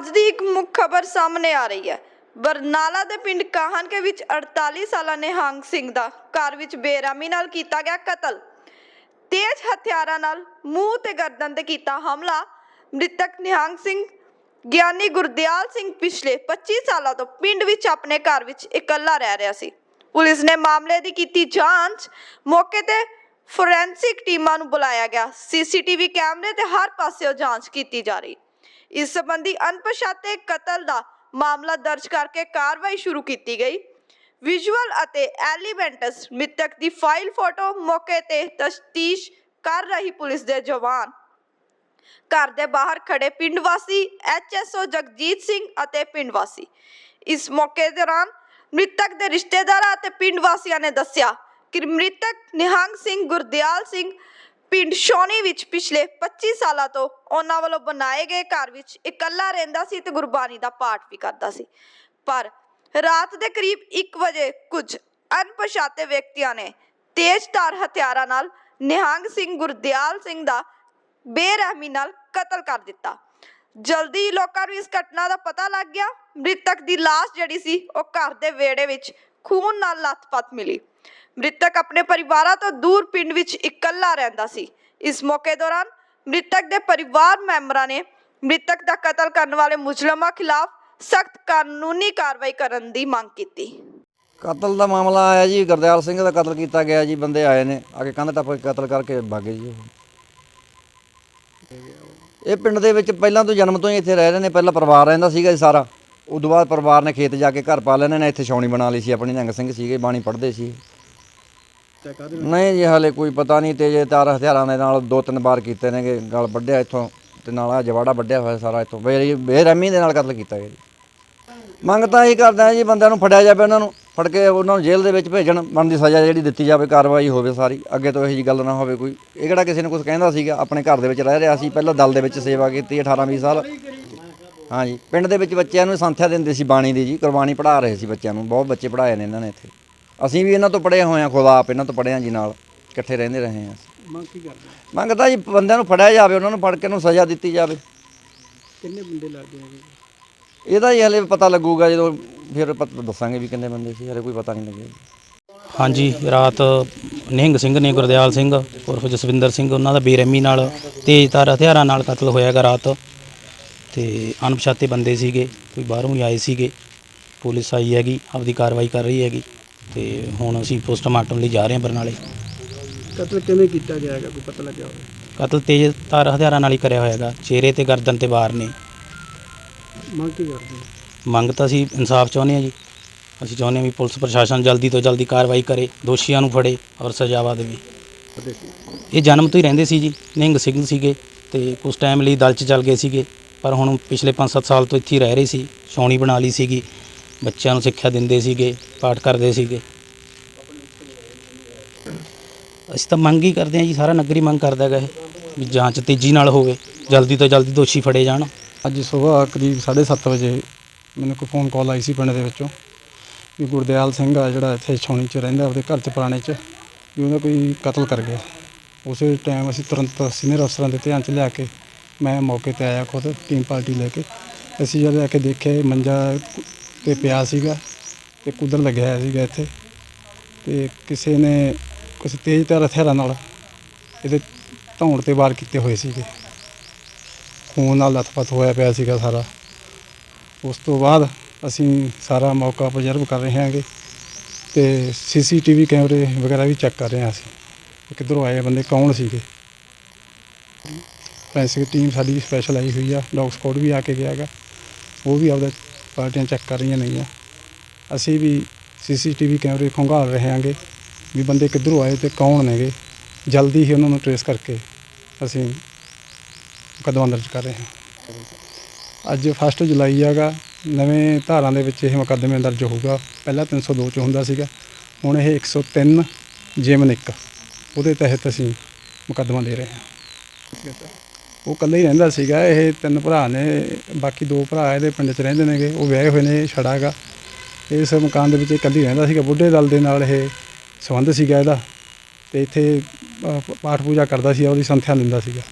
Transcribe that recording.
ਅੱਜ ਦੀ ਇੱਕ ਮੁੱਖ ਖਬਰ ਸਾਹਮਣੇ ਆ ਰਹੀ ਹੈ। ਬਰਨਾਲਾ ਦੇ ਪਿੰਡ ਕਾਹਨਕੇ ਵਿੱਚ 48 ਸਾਲਾ ਨਿਹੰਗ ਸਿੰਘ ਦਾ ਘਰ ਵਿੱਚ ਬੇਰਹਿਮੀ ਨਾਲ ਕੀਤਾ ਗਿਆ ਕਤਲ। ਤੇਜ਼ ਹਥਿਆਰਾਂ ਨਾਲ ਮੂੰਹ ਤੇ ਗਰਦਨ ਤੇ ਕੀਤਾ ਹਮਲਾ। ਮ੍ਰਿਤਕ ਨਿਹੰਗ ਸਿੰਘ, ਗਿਆਨੀ ਗੁਰਦਿਆਲ ਸਿੰਘ ਪਿਛਲੇ 25 ਸਾਲਾਂ ਤੋਂ ਪਿੰਡ ਵਿੱਚ ਆਪਣੇ ਘਰ ਵਿੱਚ ਇਕੱਲਾ ਰਹਿ ਰਿਹਾ ਸੀ। ਪੁਲਿਸ ਨੇ ਮਾਮਲੇ ਦੀ ਕੀਤੀ ਜਾਂਚ। ਮੌਕੇ ਤੇ ਫੋਰੈਂਸਿਕ ਟੀਮਾਂ ਨੂੰ ਬੁਲਾਇਆ ਗਿਆ। ਸੀਸੀਟੀਵੀ ਕੈਮਰੇ ਤੇ ਹਰ ਪਾਸਿਓਂ ਜਾਂਚ ਕੀਤੀ ਜਾ ਰਹੀ। ਇਸ ਸੰਬੰਧੀ ਅਣਪਛਾਤੇ ਕਤਲ ਦਾ ਮਾਮਲਾ ਦਰਜ ਕਰਕੇ ਕਾਰਵਾਈ ਸ਼ੁਰੂ ਕੀਤੀ ਗਈ। ਵਿਜ਼ੂਅਲ ਅਤੇ ਐਲੀਮੈਂਟਸ ਮ੍ਰਿਤਕ ਦੀ ਫਾਈਲ ਫੋਟੋ ਮੌਕੇ ਤੇ ਤਫਤੀਸ਼ ਕਰ ਰਹੀ ਪੁਲਿਸ ਦੇ ਜਵਾਨ। ਘਰ ਦੇ ਬਾਹਰ ਖੜੇ ਪਿੰਡ ਵਾਸੀ ਐਚਐਸਓ ਜਗਜੀਤ ਸਿੰਘ ਅਤੇ ਪਿੰਡ ਵਾਸੀ। ਇਸ ਮੌਕੇ ਦੌਰਾਨ ਮ੍ਰਿਤਕ ਦੇ ਰਿਸ਼ਤੇਦਾਰਾਂ ਅਤੇ ਪਿੰਡ ਵਾਸੀਆਂ ਨੇ ਦੱਸਿਆ ਕਿ ਮ੍ਰਿਤਕ ਨਿਹੰਗ ਸਿੰਘ ਗੁਰਦਿਆਲ ਸਿੰਘ ਪਿੰਡ ਸ਼ੌਣੀ ਵਿੱਚ ਪਿਛਲੇ 25 ਸਾਲਾਂ ਤੋਂ ਉਹਨਾਂ ਵੱਲੋਂ ਬਣਾਏ ਗਏ ਘਰ ਵਿੱਚ ਇਕੱਲਾ ਰਹਿੰਦਾ ਸੀ ਤੇ ਗੁਰਬਾਣੀ ਦਾ ਪਾਠ ਵੀ ਕਰਦਾ ਸੀ। ਪਰ ਰਾਤ ਦੇ ਕਰੀਬ 1 ਵਜੇ ਕੁਝ ਅਣਪਛਾਤੇ ਵਿਅਕਤੀਆਂ ਨੇ ਤੇਜ਼ਧਾਰ ਹਥਿਆਰਾਂ ਨਾਲ ਨਿਹੰਗ ਸਿੰਘ ਗੁਰਦਿਆਲ ਸਿੰਘ ਦਾ ਬੇਰਹਿਮੀ ਨਾਲ ਕਤਲ ਕਰ ਦਿੱਤਾ। ਜਲਦੀ ਲੋਕਾਂ ਨੂੰ ਇਸ ਘਟਨਾ ਦਾ ਪਤਾ ਲੱਗ ਗਿਆ। ਮ੍ਰਿਤਕ ਦੀ ਲਾਸ਼ ਜਿਹੜੀ ਸੀ, ਉਹ ਘਰ ਦੇ ਵਿਹੜੇ ਵਿੱਚ ਖੂਨ ਨਾਲ ਲੱਥਪੱਥ ਮਿਲੀ। ਮ੍ਰਿਤਕ ਆਪਣੇ ਪਰਿਵਾਰਾਂ ਤੋਂ ਦੂਰ ਪਿੰਡ ਵਿੱਚ ਇਕੱਲਾ ਰਹਿੰਦਾ ਸੀ। ਇਸ ਮੌਕੇ ਦੌਰਾਨ ਮ੍ਰਿਤਕ ਦੇ ਪਰਿਵਾਰ ਮੈਂਬਰਾਂ ਨੇ ਮ੍ਰਿਤਕ ਦਾ ਕਤਲ ਕਰਨ ਵਾਲੇ ਮੁਜਰਮਾਂ ਖਿਲਾਫ ਸਖਤ ਕਾਨੂੰਨੀ ਕਾਰਵਾਈ ਕਰਨ ਦੀ ਮੰਗ ਕੀਤੀ। ਕਤਲ ਦਾ ਮਾਮਲਾ ਆਇਆ ਜੀ, ਗੁਰਦਿਆਲ ਸਿੰਘ ਦਾ ਕਤਲ ਕੀਤਾ ਗਿਆ ਜੀ, ਬੰਦੇ ਆਏ ਨੇ, ਆ ਕੇ ਕੰਧ ਟੱਪ ਕੇ ਕਤਲ ਕਰਕੇ ਭਾਗੇ ਜੀ ਉਹ। ਇਹ ਪਿੰਡ ਦੇ ਵਿੱਚ ਪਹਿਲਾਂ ਤੋਂ ਜਨਮ ਤੋਂ ਹੀ ਇੱਥੇ ਰਹਿ ਰਹੇ ਨੇ, ਪਹਿਲਾਂ ਪਰਿਵਾਰ ਰਹਿੰਦਾ ਸੀਗਾ ਜੀ ਸਾਰਾ। ਉਦੋਂ ਬਾਅਦ ਪਰਿਵਾਰ ਨੇ ਖੇਤ ਜਾ ਕੇ ਘਰ ਪਾ ਲੈਣੇ ਨੇ, ਇੱਥੇ ਛਾਉਣੀ ਬਣਾ ਲਈ ਸੀ, ਆਪਣੀ ਨਿਹੰਗ ਸਿੰਘ ਸੀਗੇ, ਬਾਣੀ ਪੜ੍ਹਦੇ ਸੀ। ਨਹੀਂ ਜੀ, ਹਾਲੇ ਕੋਈ ਪਤਾ ਨਹੀਂ ਤੇਜੇ ਤਾਰ ਹਥਿਆਰਾਂ ਦੇ ਨਾਲ ਦੋ ਤਿੰਨ ਵਾਰ ਕੀਤੇ ਨੇਗੇ, ਗਲ ਵੱਢਿਆ ਇੱਥੋਂ ਤੇ ਨਾਲ ਆ ਜਵਾੜਾ ਵੱਢਿਆ ਹੋਇਆ ਸਾਰਾ ਇੱਥੋਂ। ਬੇਰੀ ਬੇਰਹਿਮੀ ਦੇ ਨਾਲ ਕਤਲ ਕੀਤਾ ਗਿਆ ਜੀ। ਮੰਗ ਤਾਂ ਇਹ ਕਰਦਾ ਜੀ, ਬੰਦਿਆਂ ਨੂੰ ਫੜਿਆ ਜਾਵੇ ਉਹਨਾਂ ਨੂੰ, ਫੜ ਕੇ ਉਹਨਾਂ ਨੂੰ ਜੇਲ੍ਹ ਦੇ ਵਿੱਚ ਭੇਜਣ ਬਣਦੀ ਸਜ਼ਾ ਜਿਹੜੀ ਦਿੱਤੀ ਜਾਵੇ, ਕਾਰਵਾਈ ਹੋਵੇ ਸਾਰੀ। ਅੱਗੇ ਤੋਂ ਇਹੋ ਜੀ ਗੱਲ ਨਾ ਹੋਵੇ ਕੋਈ। ਇਹ ਕਿਹੜਾ ਕਿਸੇ ਨੂੰ ਕੁਝ ਕਹਿੰਦਾ ਸੀਗਾ, ਆਪਣੇ ਘਰ ਦੇ ਵਿੱਚ ਰਹਿ ਰਿਹਾ ਸੀ, ਪਹਿਲਾਂ ਦਲ ਦੇ ਵਿੱਚ ਸੇਵਾ ਕੀਤੀ 18 20 ਸਾਲ। ਹਾਂਜੀ ਪਿੰਡ ਦੇ ਵਿੱਚ ਬੱਚਿਆਂ ਨੂੰ ਸੰਥਿਆ ਦਿੰਦੇ ਸੀ ਬਾਣੀ ਦੀ ਜੀ, ਕੁਰਬਾਨੀ ਪੜ੍ਹਾ ਰਹੇ ਸੀ ਬੱਚਿਆਂ ਨੂੰ, ਬਹੁਤ ਬੱਚੇ ਪੜ੍ਹਾਏ ਨੇ ਇਹਨਾਂ ਨੇ ਇੱਥੇ। ਅਸੀਂ ਵੀ ਇਹਨਾਂ ਤੋਂ ਪੜ੍ਹੇ ਹੋਏ ਹਾਂ ਖੁਦ ਆਪ ਇਹਨਾਂ ਤੋਂ ਪੜ੍ਹੇ ਜੀ ਨਾਲ ਇਕੱਠੇ ਰਹਿੰਦੇ ਰਹੇ ਹਾਂ ਅਸੀਂ। ਮੰਗ ਕੀ ਕਰਦੇ? ਮੰਗਦਾ ਜੀ ਬੰਦਿਆਂ ਨੂੰ ਫੜਿਆ ਜਾਵੇ ਉਹਨਾਂ ਨੂੰ ਫੜ ਕੇ ਉਹਨੂੰ ਸਜ਼ਾ ਦਿੱਤੀ ਜਾਵੇ। ਕਿੰਨੇ ਬੰਦੇ ਲੱਗਦੇ ਇਹਦਾ ਹੀ ਹਲੇ ਪਤਾ ਲੱਗੂਗਾ ਜਦੋਂ ਫਿਰ ਪਤਾ ਦੱਸਾਂਗੇ ਵੀ ਕਿੰਨੇ ਬੰਦੇ ਸੀ ਹਲੇ ਕੋਈ ਪਤਾ ਨਹੀਂ ਲੱਗਿਆ ਹਾਂਜੀ ਰਾਤ ਨਿਹੰਗ ਸਿੰਘ ਨੇ ਗੁਰਦਿਆਲ ਸਿੰਘ ਉਰਫ ਜਸਵਿੰਦਰ ਸਿੰਘ ਉਹਨਾਂ ਦਾ ਬੇਰਹਿਮੀ ਨਾਲ ਤੇਜ਼ਧਾਰ ਹਥਿਆਰਾਂ ਨਾਲ ਕਤਲ ਹੋਇਆ ਗਾ ਰਾਤ। ਤੇ ਅਣਪਛਾਤੇ ਬੰਦੇ ਸੀਗੇ ਕੋਈ ਬਾਹਰੋਂ ਹੀ ਆਏ ਸੀਗੇ ਪੁਲਿਸ ਆਈ ਹੈਗੀ ਆਪਦੀ ਕਾਰਵਾਈ ਕਰ ਰਹੀ ਹੈਗੀ। ਤੇ ਹੁਣ ਅਸੀਂ ਪੋਸਟਮਾਰਟਮ ਲਈ ਜਾ ਰਹੇ ਹਾਂ ਬਰਨਾਲੇ। ਕਤਲ ਕਿਵੇਂ ਕੀਤਾ ਗਿਆ ਹੈਗਾ? ਕੋਈ ਪਤਾ ਲੱਗਿਆ ਹੋਵੇ? ਕਤਲ ਤੇਜ਼ਧਾਰ ਹਥਿਆਰਾਂ ਨਾਲ ਹੀ ਕਰਿਆ ਹੋਇਆ ਗਾ ਚਿਹਰੇ ਤੇ ਗਰਦਨ ਤੇ ਵਾਰ ਨੇ। ਮੰਗ ਕੀ ਕਰਦੇ ਹੋ? ਮੰਗ ਤਾਂ ਅਸੀਂ ਇਨਸਾਫ ਚਾਹੁੰਦੇ ਹਾਂ ਜੀ। ਅਸੀਂ ਚਾਹੁੰਦੇ ਹਾਂ ਵੀ ਪੁਲਿਸ ਪ੍ਰਸ਼ਾਸਨ ਜਲਦੀ ਤੋਂ ਜਲਦੀ ਕਾਰਵਾਈ ਕਰੇ ਦੋਸ਼ੀਆਂ ਨੂੰ ਫੜੇ ਔਰ ਸਜ਼ਾਵਾ ਦੇਵੇ। ਇਹ ਜਨਮ ਤੋਂ ਹੀ ਰਹਿੰਦੇ ਸੀ ਜੀ ਨਿਹੰਗ ਸਿੰਘ ਸੀਗੇ ਤੇ ਕੁਝ ਟਾਈਮ ਲਈ ਦਲ 'ਚ ਚੱਲ ਗਏ ਸੀਗੇ। ਪਰ ਹੁਣ ਪਿਛਲੇ 5-7 ਸਾਲ ਤੋਂ ਇੱਥੇ ਹੀ ਰਹਿ ਰਹੇ ਸੀ ਛਾਉਣੀ ਬਣਾ ਲਈ ਸੀਗੀ। ਬੱਚਿਆਂ ਨੂੰ ਸਿੱਖਿਆ ਦਿੰਦੇ ਸੀਗੇ, ਪਾਠ ਕਰਦੇ ਸੀਗੇ। ਅਸੀਂ ਤਾਂ ਮੰਗ ਹੀ ਕਰਦੇ ਹਾਂ ਜੀ, ਸਾਰਾ ਨਗਰੀ ਮੰਗ ਕਰਦਾ ਹੈਗਾ ਇਹ, ਵੀ ਜਾਂਚ ਤੇਜ਼ੀ ਨਾਲ ਹੋਵੇ, ਜਲਦੀ ਤੋਂ ਜਲਦੀ ਦੋਸ਼ੀ ਫੜੇ ਜਾਣ। ਅੱਜ ਸਵੇਰ ਕਰੀਬ 7:30 ਵਜੇ ਮੈਨੂੰ ਕੋਈ ਫੋਨ ਕਾਲ ਆਈ ਸੀ ਪਿੰਡ ਦੇ ਵਿੱਚੋਂ, ਵੀ ਗੁਰਦਿਆਲ ਸਿੰਘ ਆ ਜਿਹੜਾ ਇੱਥੇ ਛਾਉਣੀ 'ਚ ਰਹਿੰਦਾ ਉਹਦੇ ਘਰ 'ਚ ਪੁਰਾਣੇ 'ਚ, ਵੀ ਉਹਦਾ ਕੋਈ ਕਤਲ ਕਰ ਗਿਆ। ਉਸੇ ਟਾਈਮ ਅਸੀਂ ਤੁਰੰਤ ਸੀਨੀਅਰ ਅਫਸਰਾਂ ਦੇ ਧਿਆਨ 'ਚ ਲਿਆ ਕੇ ਮੈਂ ਮੌਕੇ ਤੇ ਆਇਆ ਖੁਦ ਟੀਮ ਪਾਰਟੀ ਲੈ ਕੇ। ਅਸੀਂ ਜਦ ਆ ਕੇ ਦੇਖਿਆ, ਮੰਜਾ ਤੇ ਪਿਆ ਸੀਗਾ ਤੇ ਕੁਦਰ ਲੱਗਿਆ ਹੋਇਆ ਸੀਗਾ ਇੱਥੇ। ਤੇ ਕਿਸੇ ਨੇ ਕੁਝ ਤੇਜ਼ ਧਾਰ ਹਥਿਆਰਾਂ ਨਾਲ ਇਹਦੇ ਧੌਣ ਤੇ ਵਾਰ ਕੀਤੇ ਹੋਏ ਸੀਗੇ। ਖੂਨ ਨਾਲ ਲੱਥਪੱਥ ਹੋਇਆ ਪਿਆ ਸੀਗਾ ਸਾਰਾ। ਉਸ ਤੋਂ ਬਾਅਦ ਅਸੀਂ ਸਾਰਾ ਮੌਕਾ ਅਬਜ਼ਰਵ ਕਰ ਰਹੇ ਹਾਂਗੇ ਤੇ ਸੀਸੀਟੀਵੀ ਕੈਮਰੇ ਵਗੈਰਾ ਵੀ ਚੈੱਕ ਕਰ ਰਹੇ ਹਾਂ ਅਸੀਂ ਕਿੱਧਰੋਂ ਆਏ ਬੰਦੇ, ਕੌਣ ਸੀਗੇ। ਫੈਂਸਿੰਗ ਟੀਮ ਸਾਡੀ ਸਪੈਸ਼ਲ ਆਈ ਹੋਈ ਆ ਡੌਗ ਸਕੁਆਡ ਵੀ ਆ ਕੇ ਗਿਆ ਗਾ ਉਹ ਵੀ ਆਪਦਾ ਪਾਰਟੀਆਂ ਚੈੱਕ ਕਰ ਰਹੀਆਂ ਨੇਗੀਆਂ। ਅਸੀਂ ਵੀ ਸੀਸੀਟੀਵੀ ਕੈਮਰੇ ਖੰਗਾਲ ਰਹੇ ਹਾਂਗੇ ਵੀ ਬੰਦੇ ਕਿੱਧਰੋਂ ਆਏ ਤੇ ਕੌਣ ਨੇਗੇ। ਜਲਦੀ ਹੀ ਉਹਨਾਂ ਨੂੰ ਟ੍ਰੇਸ ਕਰਕੇ ਅਸੀਂ ਮੁਕੱਦਮਾ ਦਰਜ ਕਰ ਰਹੇ ਹਾਂ। ਅੱਜ 1 ਜੁਲਾਈ ਹੈਗਾ ਨਵੇਂ ਧਾਰਾਂ ਦੇ ਵਿੱਚ ਇਹ ਮੁਕੱਦਮੇ ਦਰਜ ਹੋਊਗਾ। ਪਹਿਲਾਂ 302 ਚ ਹੁੰਦਾ ਸੀਗਾ, ਹੁਣ ਇਹ 103 ਜੇਮਨ 1 ਉਹਦੇ ਤਹਿਤ ਅਸੀਂ ਮੁਕੱਦਮਾ ਦੇ ਰਹੇ ਹਾਂ। ਉਹ ਇਕੱਲੇ ਹੀ ਰਹਿੰਦਾ ਸੀਗਾ, ਇਹ ਤਿੰਨ ਭਰਾ ਨੇ, ਬਾਕੀ ਦੋ ਭਰਾ ਇਹਦੇ ਪਿੰਡ 'ਚ ਰਹਿੰਦੇ ਨੇਗੇ, ਉਹ ਵਿਆਹੇ ਹੋਏ ਨੇ ਇਹ ਛੜਾ ਹੈਗਾ। ਇਸ ਮਕਾਨ ਦੇ ਵਿੱਚ ਇਕੱਲੀ ਰਹਿੰਦਾ ਸੀਗਾ, ਬੁੱਢੇ ਦਲ ਦੇ ਨਾਲ ਇਹ ਸੰਬੰਧ ਸੀਗਾ ਇਹਦਾ। ਤੇ ਇੱਥੇ ਪਾਠ ਪੂਜਾ ਕਰਦਾ ਸੀ, ਉਹਦੀ ਸੰਥਿਆ ਲੈਂਦਾ ਸੀਗਾ।